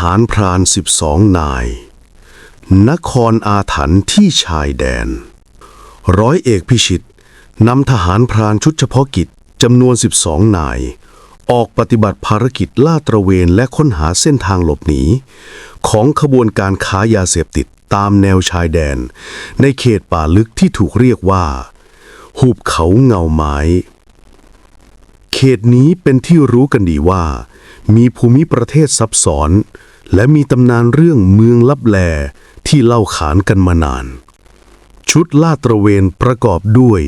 หารพรานสิบสองนาย นครอาถรรพ์ที่ชายแดน ร้อยเอกพิชิตนำทหารพรานชุดเฉพาะกิจจำนวน 12 นาย ออกปฏิบัติภารกิจลาดตระเวนและค้นหาเส้นทางหลบหนี ของขบวนการค้ายาเสพติดตามแนวชายแดน ในเขตป่าลึกที่ถูกเรียกว่า หุบเขาเงาไม้ เขตนี้เป็นที่รู้กันดีว่า มีภูมิประเทศซับซ้อน และมีตำนานเรื่องเมืองลับแลที่เล่าขานกันมานาน ชุดลาดตระเวนประกอบด้วย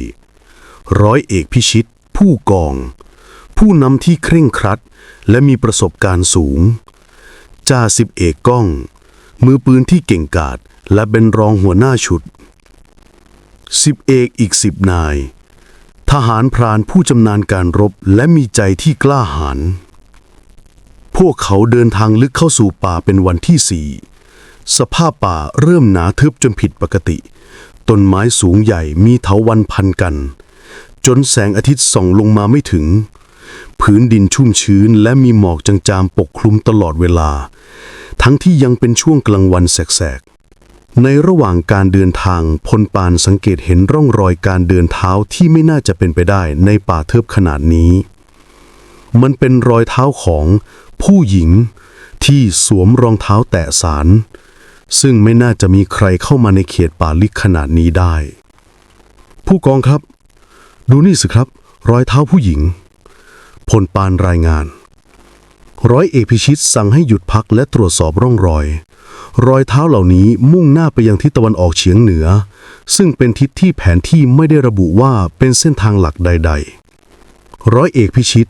ร้อยเอกพิชิต ผู้กอง ผู้นำที่เคร่งครัด และมีประสบการณ์สูง จ่าสิบเอกก้อง มือปืนที่เก่งกาจและเป็นรองหัวหน้าชุดสิบเอกอีกสิบนาย ทหารพรานผู้ชำนาญการรบและมีใจที่กล้าหาญพวกเขาเดินทางลึกเข้าสู่ป่าเป็นวันที่สี่สภาพป่าเริ่มหนาทึบจนผิดปกติ ต้นไม้สูงใหญ่มีเถาวันพันกัน จนแสงอาทิตย์ส่องลงมาไม่ถึง พื้นดินชุ่มชื้นและมีหมอกจางๆปกคลุมตลอดเวลา ทั้งที่ยังเป็นช่วงกลางวันแสก ในระหว่างการเดินทางพลปานสังเกตเห็นร่องรอยการเดินเท้าที่ไม่น่าจะเป็นไปได้ในป่าเทิบขนาดนี้ มันเป็นรอยเท้าของผู้หญิงที่สวมรองเท้าแตะสาร ซึ่งไม่น่าจะมีใครเข้ามาในเขตป่าลึกขนาดนี้ได้ ผู้กองครับ ดูนี่สิครับ รอยเท้าผู้หญิงพลปานรายงาน ร้อยเอกพิชิตสั่งให้หยุดพักและตรวจสอบร่องรอย รอยเท้าเหล่านี้มุ่งหน้าไปยังทิศตะวันออกเฉียงเหนือ ซึ่งเป็นทิศที่แผนที่ไม่ได้ระบุว่าเป็นเส้นทางหลักใด ๆ ร้อยเอกพิชิต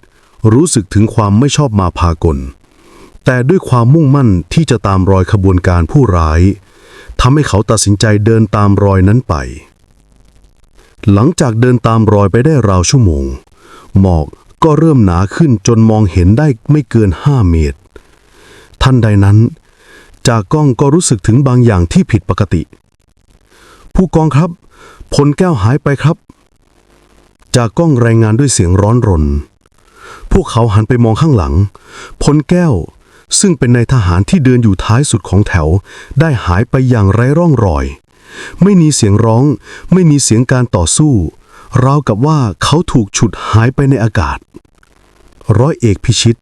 รู้สึกถึงความไม่ชอบมาพากล แต่ด้วยความมุ่งมั่นที่จะตามรอยขบวนการผู้ร้ายทำให้เขาตัดสินใจเดินตามรอยนั้นไป หลังจากเดินตามรอยไปได้ราวชั่วโมง หมอกก็เริ่มหนาขึ้นจนมองเห็นได้ไม่เกินห้าเมตร ทันใดนั้น จากกล้องก็รู้สึกถึงบางอย่างที่ผิดปกติ ผู้กองครับพลแก้วหายไปครับ จากกล้องรายงานด้วยเสียงร้อนรน พวกเขาหันไปมองข้างหลัง พลแก้วซึ่งเป็นนายทหารที่เดินอยู่ท้ายสุดของแถว ได้หายไปอย่างไร้ร่องรอย ไม่มีเสียงร้อง ไม่มีเสียงการต่อสู้ ราวกับว่าเขาถูกฉุดหายไปในอากาศ ร้อยเอกพิชิต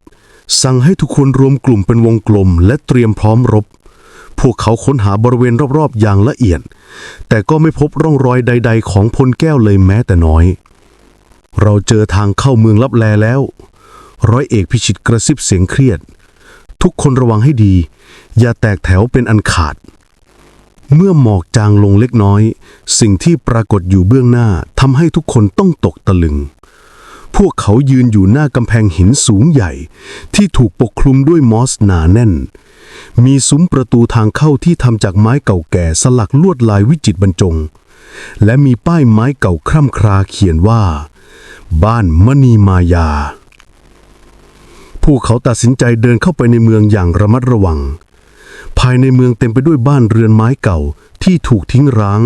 สั่งให้ทุกคนรวมกลุ่มเป็นวงกลมและเตรียมพร้อมรบ พวกเขาค้นหาบริเวณรอบๆ อย่างละเอียด แต่ก็ไม่พบร่องรอยใด ๆ ของพลแก้วเลยแม้แต่น้อย เราเจอทางเข้าเมืองลับแลแล้ว ร้อยเอกพิชิตกระซิบเสียงเครียด ทุกคนระวังให้ดี อย่าแตกแถวเป็นอันขาดเมื่อหมอกจางลงเล็กน้อย สิ่งที่ปรากฏอยู่เบื้องหน้าทำให้ทุกคนต้องตกตะลึง พวกเขายืนอยู่หน้ากำแพงหินสูงใหญ่ ที่ถูกปกคลุมด้วยมอสหนาแน่น มีซุ้มประตูทางเข้าที่ทำจากไม้เก่าแก่สลักลวดลายวิจิตรบรรจง และมีป้ายไม้เก่าคร่ำคราเขียนว่า บ้านมณีมายา พวกเขาตัดสินใจเดินเข้าไปในเมืองอย่างระมัดระวัง ภายในเมืองเต็มไปด้วยบ้านเรือนไม้เก่าที่ถูกทิ้งร้าง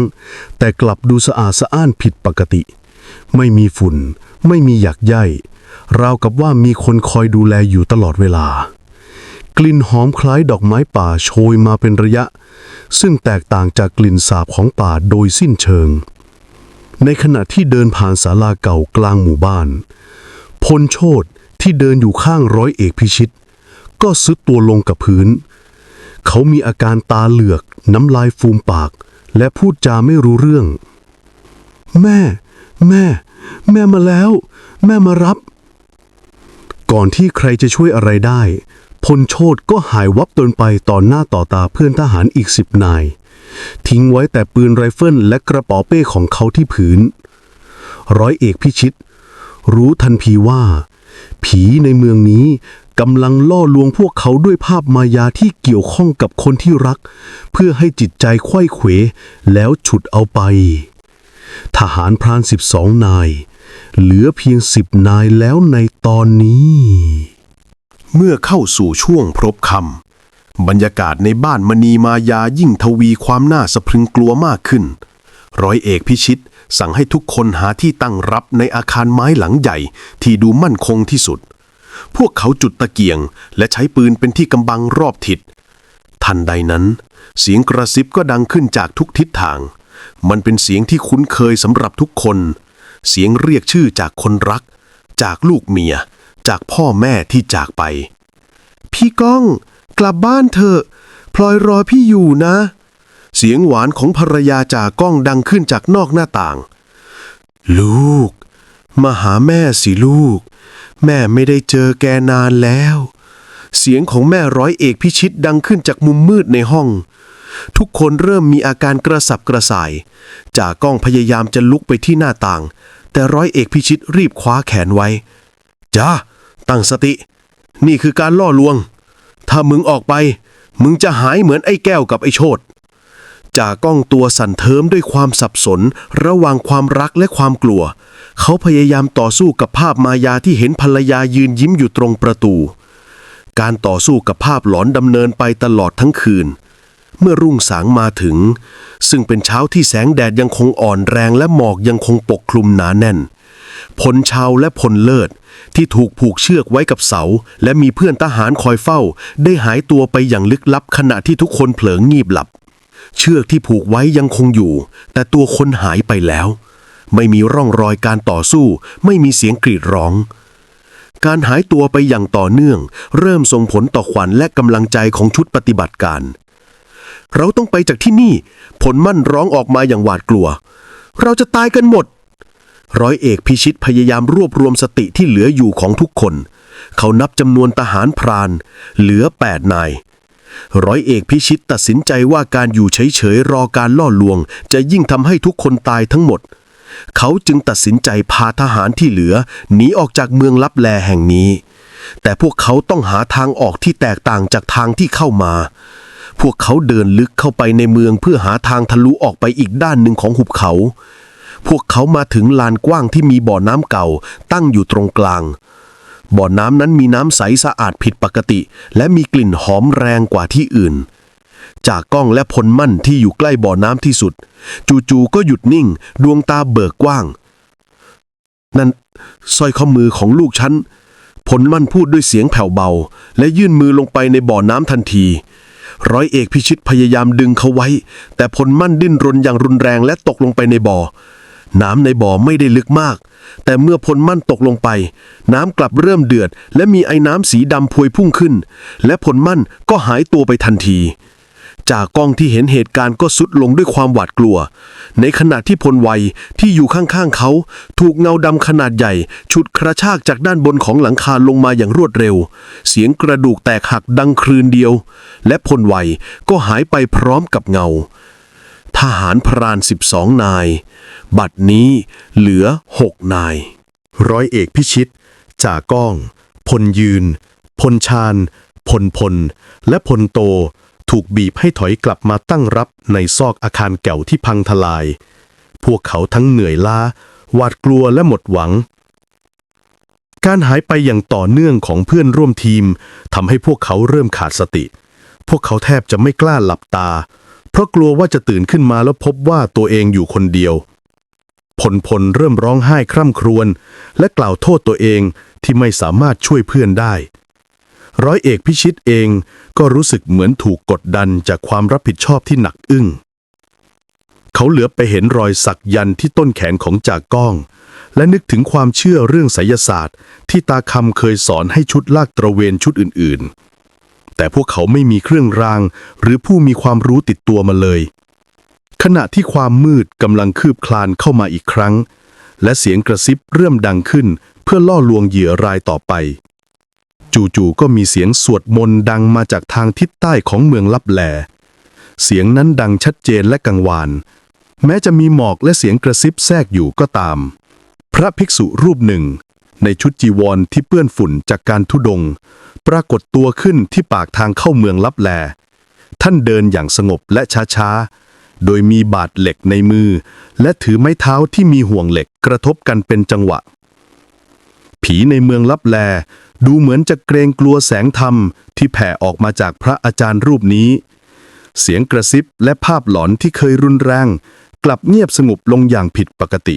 แต่กลับดูสะอาดสะอ้านผิดปกติ ไม่มีฝุ่น ไม่มีหยักใยราวกับว่ามีคนคอยดูแลอยู่ตลอดเวลา กลิ่นหอมคล้ายดอกไม้ป่าโชยมาเป็นระยะ ซึ่งแตกต่างจากกลิ่นสาบของป่าโดยสิ้นเชิง ในขณะที่เดินผ่านศาลาเก่ากลางหมู่บ้าน พลโชตที่เดินอยู่ข้างร้อยเอกพิชิต ก็ซุดตัวลงกับพื้น เขามีอาการตาเหลือก น้ำลายฟูมปาก และพูดจาไม่รู้เรื่อง แม่ แม่ แม่มาแล้ว แม่มารับ ก่อนที่ใครจะช่วยอะไรได้ พลโชตก็หายวับตนไปต่อหน้าต่อตาเพื่อนทหารอีกสิบนาย ทิ้งไว้แต่ปืนไรเฟิลและกระเป๋าเป้ของเขาที่พื้น ร้อยเอกพิชิต รู้ทันทีว่า ผีในเมืองนี้กำลังล่อลวงพวกเขาด้วยภาพมายาที่เกี่ยวข้องกับคนที่รัก เพื่อให้จิตใจไข้เขวแล้วฉุดเอาไป ทหารพรานสิบสองนาย เหลือเพียงสิบนายแล้วในตอนนี้ เมื่อเข้าสู่ช่วงพรบคำบรรยากาศในบ้านมณีมายายิ่งทวีความน่าสะพรึงกลัวมากขึ้น ร้อยเอกพิชิตสั่งให้ทุกคนหาที่ตั้งรับในอาคารไม้หลังใหญ่ที่ดูมั่นคงที่สุด พวกเขาจุดตะเกียง และใช้ปืนเป็นที่กำบังรอบทิศทันใดนั้น เสียงกระซิบก็ดังขึ้นจากทุกทิศทาง มันเป็นเสียงที่คุ้นเคยสำหรับทุกคน เสียงเรียกชื่อจากคนรัก จากลูกเมีย จากพ่อแม่ที่จากไป พี่ก้อง กลับบ้านเถอะพลอยรอพี่อยู่นะ เสียงหวานของภรรยาจากก้องดังขึ้นจากนอกหน้าต่าง ลูก มาหาแม่สิลูก แม่ไม่ได้เจอแกนานแล้ว เสียงของแม่ร้อยเอกพิชิตดังขึ้นจากมุมมืดในห้อง ทุกคนเริ่มมีอาการกระสับกระส่าย จ่ากก้องพยายามจะลุกไปที่หน้าต่าง แต่ร้อยเอกพิชิตรีบคว้าแขนไว้จ้าตั้งสติ นี่คือการล่อลวง ถ้ามึงออกไป มึงจะหายเหมือนไอ้แก้วกับไอ้โชดจ่ากก้องตัวสั่นเทิมด้วยความสับสน ระหว่างความรักและความกลัว เขาพยายามต่อสู้กับภาพมายาที่เห็นภรรยายืนยิ้มอยู่ตรงประตู การต่อสู้กับภาพหลอนดำเนินไปตลอดทั้งคืน เมื่อรุ่งสางมาถึง ซึ่งเป็นเช้าที่แสงแดดยังคงอ่อนแรงและหมอกยังคงปกคลุมหนาแน่น พลชาวและพลเลิศที่ถูกผูกเชือกไว้กับเสา และมีเพื่อนทหารคอยเฝ้า ได้หายตัวไปอย่างลึกลับขณะที่ทุกคนเผลองีบหลับ เชือกที่ผูกไว้ยังคงอยู่ แต่ตัวคนหายไปแล้ว ไม่มีร่องรอยการต่อสู้ ไม่มีเสียงกรีดร้องการหายตัวไปอย่างต่อเนื่อง เริ่มส่งผลต่อขวัญและกำลังใจของชุดปฏิบัติการ เราต้องไปจากที่นี่ ผลมั่นร้องออกมาอย่างหวาดกลัว เราจะตายกันหมด ร้อยเอกพิชิตพยายามรวบรวมสติที่เหลืออยู่ของทุกคน เขานับจำนวนทหารพราน เหลือแปดนาย ร้อยเอกพิชิตตัดสินใจว่าการอยู่เฉยๆรอการล่อลวง จะยิ่งทำให้ทุกคนตายทั้งหมด เขาจึงตัดสินใจพาทหารที่เหลือหนีออกจากเมืองลับแลแห่งนี้ แต่พวกเขาต้องหาทางออกที่แตกต่างจากทางที่เข้ามา พวกเขาเดินลึกเข้าไปในเมืองเพื่อหาทางทะลุออกไปอีกด้านหนึ่งของหุบเขา พวกเขามาถึงลานกว้างที่มีบ่อน้ำเก่าตั้งอยู่ตรงกลาง บ่อน้ำนั้นมีน้ำใสสะอาดผิดปกติ และมีกลิ่นหอมแรงกว่าที่อื่น จากกล้องและพลมั่นที่อยู่ใกล้บ่อน้ำที่สุด จู่ๆก็หยุดนิ่ง ดวงตาเบิกกว้าง นั่นสร้อยข้อมือของลูกฉันผลมั่นพูดด้วยเสียงแผ่วเบา และยื่นมือลงไปในบ่อน้ำทันที ร้อยเอกพิชิตพยายามดึงเขาไว้ แต่พลมั่นดิ้นรนอย่างรุนแรงและตกลงไปในบ่อ น้ำในบ่อไม่ได้ลึกมาก แต่เมื่อพลมั่นตกลงไป น้ำกลับเริ่มเดือด และมีไอ้น้ำสีดำพวยพุ่งขึ้น และพลมั่นก็หายตัวไปทันที จากกล้องที่เห็นเหตุการณ์ก็สุดลงด้วยความหวาดกลัว ในขณะที่พลวัยที่อยู่ข้างๆเขา ถูกเงาดำขนาดใหญ่ฉุดกระชากจากด้านบนของหลังคาลงมาอย่างรวดเร็ว เสียงกระดูกแตกหักดังครืนเดียว และพลวัยก็หายไปพร้อมกับเงา ทหารพรานสิบสองนาย บัดนี้เหลือหกนาย ร้อยเอกพิชิต จาก้อง พลยืน พลชาญพลพล และพลโต ถูกบีบให้ถอยกลับมาตั้งรับในซอกอาคารแก่วที่พังทลาย พวกเขาทั้งเหนื่อยล้าหวาดกลัวและหมดหวัง การหายไปอย่างต่อเนื่องของเพื่อนร่วมทีมทำให้พวกเขาเริ่มขาดสติ พวกเขาแทบจะไม่กล้าหลับตา เพราะกลัวว่าจะตื่นขึ้นมาแล้วพบว่าตัวเองอยู่คนเดียวพลพลเริ่มร้องไห้คร่ำครวญและกล่าวโทษตัวเองที่ไม่สามารถช่วยเพื่อนได้ ร้อยเอกพิชิตเองก็รู้สึกเหมือนถูกกดดันจากความรับผิดชอบที่หนักอึ้ง เขาเหลือไปเห็นรอยสักยันที่ต้นแขนของจากก้อง และนึกถึงความเชื่อเรื่องไสยศาสตร์ ที่ตาคำเคยสอนให้ชุดลากตระเวนชุดอื่นๆ แต่พวกเขาไม่มีเครื่องราง หรือผู้มีความรู้ติดตัวมาเลย ขณะที่ความมืดกำลังคืบคลานเข้ามาอีกครั้ง และเสียงกระซิบเริ่มดังขึ้นเพื่อล่อลวงเหยื่อรายต่อไป จู่ๆก็มีเสียงสวดมนต์ดังมาจากทางทิศใต้ของเมืองลับแล เสียงนั้นดังชัดเจนและกังวาน แม้จะมีหมอกและเสียงกระซิบแทรกอยู่ก็ตาม พระภิกษุรูปหนึ่ง ในชุดจีวรที่เปื้อนฝุ่นจากการทุดง ปรากฏตัวขึ้นที่ปากทางเข้าเมืองลับแล ท่านเดินอย่างสงบและช้าๆ โดยมีบาดเหล็กในมือ และถือไม้เท้าที่มีห่วงเหล็กกระทบกันเป็นจังหวะ ผีในเมืองลับแล ดูเหมือนจะเกรงกลัวแสงธรรมที่แผ่ออกมาจากพระอาจารย์รูปนี้ เสียงกระซิบและภาพหลอนที่เคยรุนแรง กลับเงียบสงบลงอย่างผิดปกติ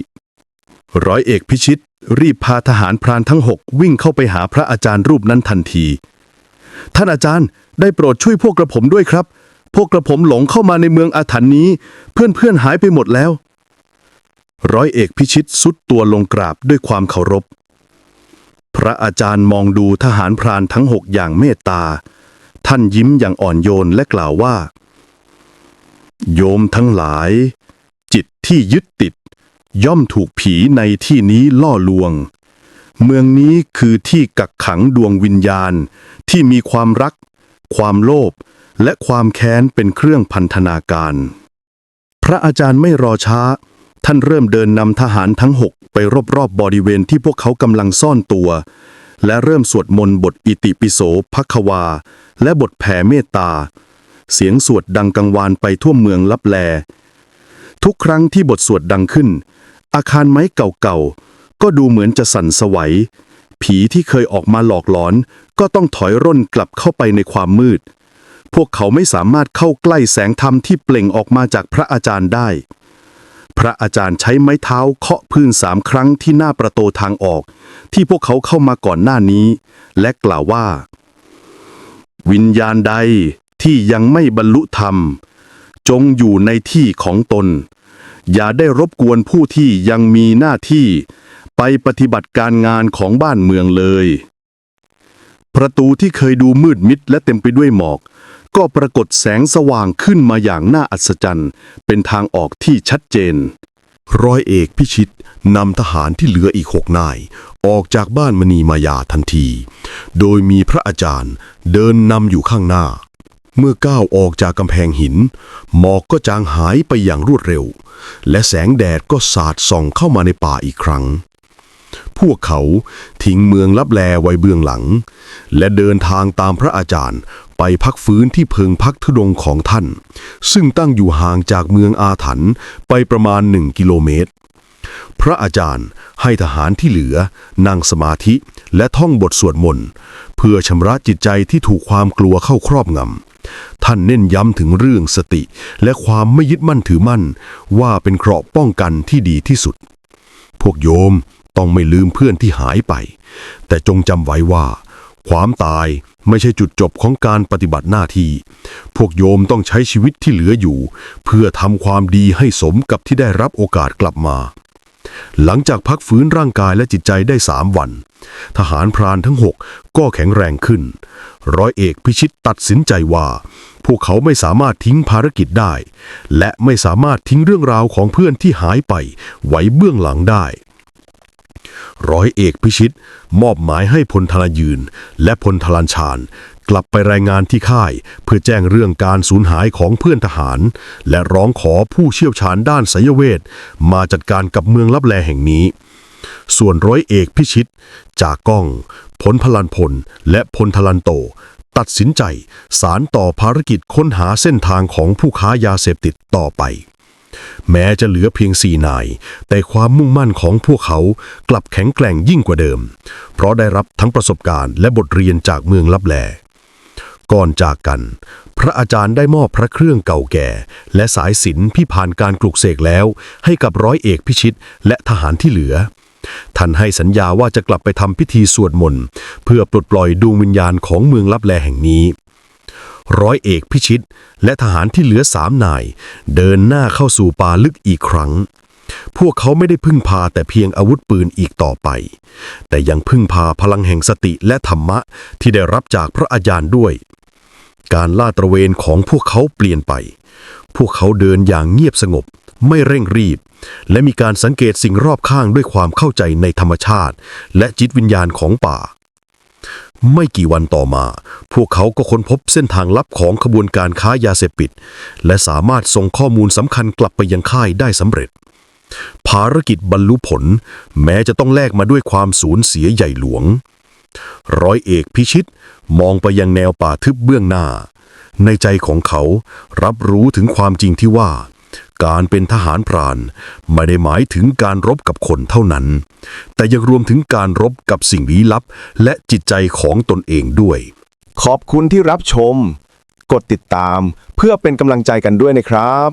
ร้อยเอกพิชิต รีบพาทหารพรานทั้งหกวิ่งเข้าไปหาพระอาจารย์รูปนั้นทันที ท่านอาจารย์ได้โปรดช่วยพวกกระผมด้วยครับ พวกกระผมหลงเข้ามาในเมืองอาถรรพ์นี้ เพื่อนๆหายไปหมดแล้ว ร้อยเอกพิชิตสุดตัวลงกราบด้วยความเคารพ พระอาจารย์มองดูทหารพรานทั้งหกอย่างเมตตา ท่านยิ้มอย่างอ่อนโยนและกล่าวว่า โยมทั้งหลาย จิตที่ยึดติด ย่อมถูกผีในที่นี้ล่อลวง เมืองนี้คือที่กักขังดวงวิญญาณที่มีความรัก ความโลภและความแค้นเป็นเครื่องพันธนาการ พระอาจารย์ไม่รอช้า ท่านเริ่มเดินนำทหารทั้งหกไปรอบๆบบริเวณที่พวกเขากำลังซ่อนตัว และเริ่มสวดมนต์บทอิติปิโสพักวา และบทแผ่เมตตา เสียงสวดดังกังวานไปทั่วเมืองลับแล ทุกครั้งที่บทสวดดังขึ้น อาคารไม้เก่าๆ ก็ดูเหมือนจะสั่นสวัย ผีที่เคยออกมาหลอกหลอน ก็ต้องถอยร่นกลับเข้าไปในความมืด พวกเขาไม่สามารถเข้าใกล้แสงธรรมที่เปล่งออกมาจากพระอาจารย์ได้ พระอาจารย์ใช้ไม้เท้าเคาะพื้นสามครั้งที่หน้าประตูทางออก ที่พวกเขาเข้ามาก่อนหน้านี้ และกล่าวว่า วิญญาณใดที่ยังไม่บรรลุธรรม จงอยู่ในที่ของตน อย่าได้รบกวนผู้ที่ยังมีหน้าที่ไปปฏิบัติการงานของบ้านเมืองเลย ประตูที่เคยดูมืดมิดและเต็มไปด้วยหมอก ก็ปรากฏแสงสว่างขึ้นมาอย่างน่าอัศจรรย์ เป็นทางออกที่ชัดเจน ร้อยเอกพิชิตนำทหารที่เหลืออีกหกนาย ออกจากบ้านมณีมายาทันที โดยมีพระอาจารย์เดินนำอยู่ข้างหน้า เมื่อก้าวออกจากกำแพงหิน หมอกก็จางหายไปอย่างรวดเร็ว และแสงแดดก็สาดส่องเข้ามาในป่าอีกครั้ง พวกเขาทิ้งเมืองลับแลไว้เบื้องหลัง และเดินทางตามพระอาจารย์ไปพักฟื้นที่เพิงพักธุดงของท่าน ซึ่งตั้งอยู่ห่างจากเมืองอาถรรพ์ไปประมาณหนึ่งกิโลเมตร พระอาจารย์ให้ทหารที่เหลือ นั่งสมาธิและท่องบทสวดมนต์เพื่อชำระจิตใจที่ถูกความกลัวเข้าครอบงำ ท่านเน้นย้ำถึงเรื่องสติ และความไม่ยึดมั่นถือมั่น ว่าเป็นเกราะป้องกันที่ดีที่สุด พวกโยม ต้องไม่ลืมเพื่อนที่หายไป แต่จงจำไว้ว่า ความตายไม่ใช่จุดจบของการปฏิบัติหน้าที่ พวกโยมต้องใช้ชีวิตที่เหลืออยู่ เพื่อทำความดีให้สมกับที่ได้รับโอกาสกลับมา หลังจากพักฟื้นร่างกายและจิตใจได้สามวัน ทหารพรานทั้งหกก็แข็งแรงขึ้น ร้อยเอกพิชิตตัดสินใจว่า พวกเขาไม่สามารถทิ้งภารกิจได้ และไม่สามารถทิ้งเรื่องราวของเพื่อนที่หายไปไว้เบื้องหลังได้ ร้อยเอกพิชิต มอบหมายให้พลทลยืน และพลทลันชาญ กลับไปรายงานที่ค่าย เพื่อแจ้งเรื่องการสูญหายของเพื่อนทหาร และร้องขอผู้เชี่ยวชาญด้านไสยเวทมาจัดการกับเมืองลับแลแห่งนี้ ส่วนร้อยเอกพิชิต จากก้อง พลพลันพล และพลทลันโต ตัดสินใจสารต่อภารกิจค้นหาเส้นทางของผู้ค้ายาเสพติดต่อไป แม้จะเหลือเพียงสี่นาย แต่ความมุ่งมั่นของพวกเขากลับแข็งแกร่งยิ่งกว่าเดิม เพราะได้รับทั้งประสบการณ์และบทเรียนจากเมืองลับแลก่อนจากกัน พระอาจารย์ได้มอบพระเครื่องเก่าแก่ และสายสิญจนที่ผ่านการปลุกเสกแล้ว ให้กับร้อยเอกพิชิตและทหารที่เหลือ ท่านให้สัญญาว่าจะกลับไปทำพิธีสวดมนต์ เพื่อปลดปล่อยดวงวิญญาณของเมืองลับแลแห่งนี้ ร้อยเอกพิชิต และทหารที่เหลือสามนาย เดินหน้าเข้าสู่ป่าลึกอีกครั้ง พวกเขาไม่ได้พึ่งพาแต่เพียงอาวุธปืนอีกต่อไป แต่ยังพึ่งพาพลังแห่งสติและธรรมะที่ได้รับจากพระอาจารย์ด้วย การลาดตระเวนของพวกเขาเปลี่ยนไป พวกเขาเดินอย่างเงียบสงบ ไม่เร่งรีบ และมีการสังเกตสิ่งรอบข้างด้วยความเข้าใจในธรรมชาติ และจิตวิญญาณของป่า ไม่กี่วันต่อมา พวกเขาก็ค้นพบเส้นทางลับของขบวนการค้ายาเสพติด และสามารถส่งข้อมูลสำคัญกลับไปยังค่ายได้สำเร็จ ภารกิจบรรลุผล แม้จะต้องแลกมาด้วยความสูญเสียใหญ่หลวง ร้อยเอกพิชิตมองไปยังแนวป่าทึบเบื้องหน้า ในใจของเขารับรู้ถึงความจริงที่ว่า การเป็นทหารพราน ไม่ได้หมายถึงการรบกับคนเท่านั้น แต่ยังรวมถึงการรบกับสิ่งลี้ลับ และจิตใจของตนเองด้วย ขอบคุณที่รับชม กดติดตามเพื่อเป็นกำลังใจกันด้วยนะครับ